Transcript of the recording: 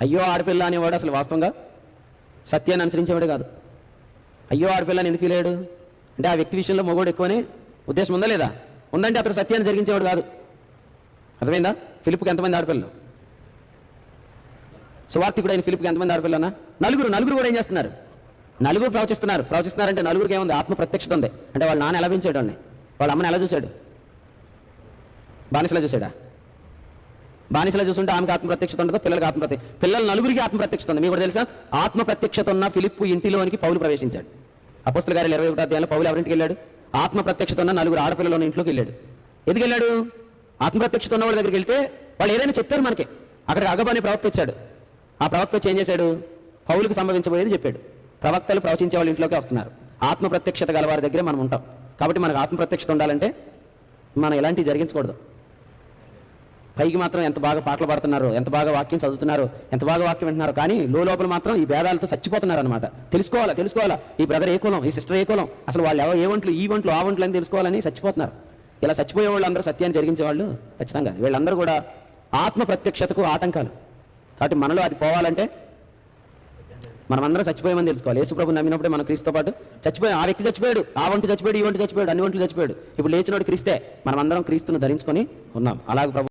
అయ్యో ఆడపిల్ల అనేవాడు అసలు వాస్తవంగా? సత్యాన్ని అనుసరించేవాడు కాదు. అయ్యో ఆడపిల్ల అని ఎందుకు ఫీల్ అయ్యాడు? అంటే ఆ వ్యక్తి విషయంలో మగోడు ఎక్కువనే ఉద్దేశం ఉందా లేదా? ఉందంటే అతడు సత్యాన్ని జరిగించేవాడు కాదు. అర్థమైందా? ఫిలిప్కి ఎంతమంది ఆడపిల్లలు? సువార్థికుడు అయిన ఫిలిప్కి ఎంతమంది ఆడపిల్లనా? నలుగురు నలుగురు కూడా ఏం చేస్తున్నారు? నలుగురు ప్రవచిస్తున్నారు. ప్రవచిస్తున్నారంటే నలుగురికి ఏముంది? ఆత్మ ప్రత్యక్షత ఉంది. అంటే వాళ్ళ నాన్న ఎలా పెంచాడు వాళ్ళని వాళ్ళ అమ్మని ఎలా చూశాడు? బానిసలా చూశాడా? బానిసలా చూస్తుంటే ఆమెకు ఆత్మ ప్రత్యక్షత ఉండదు పిల్లలకు ఆత్మప్రత్యక్ష పిల్లలు నలుగురికి ఆత్మప్రత్యక్షత ఉంది. మీకు కూడా తెలుసా? ఆత్మప్రత్యక్షత ఉన్న ఫిలిప్పు ఇంటిలోనికి పౌలు ప్రవేశించాడు. అపస్తుల గారి ఇరవై ఒకటో అధ్యాయంలో పౌలు ఎవరింటికి వెళ్ళాడు? ఆత్మప్రత్యక్షత ఉన్న నలుగురు ఆడపిల్లలోని ఇంట్లోకి వెళ్ళాడు. ఎందుకు వెళ్ళాడు? ఆత్మ ప్రత్యక్షత ఉన్న వాళ్ళ దగ్గరికి వెళ్తే వాళ్ళు ఏదైనా చెప్తారు మనకి. అక్కడికి అగబాని ప్రవక్త వచ్చాడు. ఆ ప్రవక్త వచ్చి ఏం చేశాడు? పౌలుకు సంభవించబోయేది చెప్పాడు. ప్రవక్తలు ప్రవచించే వాళ్ళ ఇంట్లోకి వస్తున్నారు. ఆత్మ ప్రత్యక్షత గల వారి దగ్గరే మనం ఉంటాం. కాబట్టి మనకు ఆత్మ ప్రత్యక్షత ఉండాలంటే మనం ఎలాంటివి జరిగించకూడదు. పైకి మాత్రం ఎంత బాగా పాటలు పాడుతున్నారు ఎంత బాగా వాక్యం చదువుతున్నారు ఎంత బాగా వాక్యం వింటున్నారు కానీ లోపల మాత్రం ఈ భేదాలతో చచ్చిపోతున్నారు అనమాట తెలుసుకోవాలా తెలుసుకోవాలా? ఈ బ్రదర్ ఏ కులం ఈ సిస్టర్ ఏ కులం అసలు వాళ్ళు ఎవరు ఏ వంటలు ఈ వంటలు ఆ వంటలు అని తెలుసుకోవాలని చచ్చిపోతున్నారు. ఇలా చచ్చిపోయే వాళ్ళు అందరూ సత్యాన్ని జరిగించే వాళ్ళు ఖచ్చితంగా. వీళ్ళందరూ కూడా ఆత్మ ప్రత్యక్షతకు ఆటంకాలు. కాబట్టి మనలో అది పోవాలంటే మనమందరం చచ్చిపోయామని తెలుసుకోవాలి. యేసుప్రభు నమ్మినప్పుడే మనం క్రీస్తుతో పాటు చచ్చిపోయాం. ఆ వ్యక్తి చచ్చిపోయాడు ఆ వంట చచ్చిపోయాడు ఈ వంట చచ్చిపోయాడు అన్ని వంటలు చచ్చిపోయాడు. ఇప్పుడు లేచినోడు క్రీస్తే మనమందరం క్రీస్తును ధరించుకొని ఉన్నాం. అలాగే ప్రభు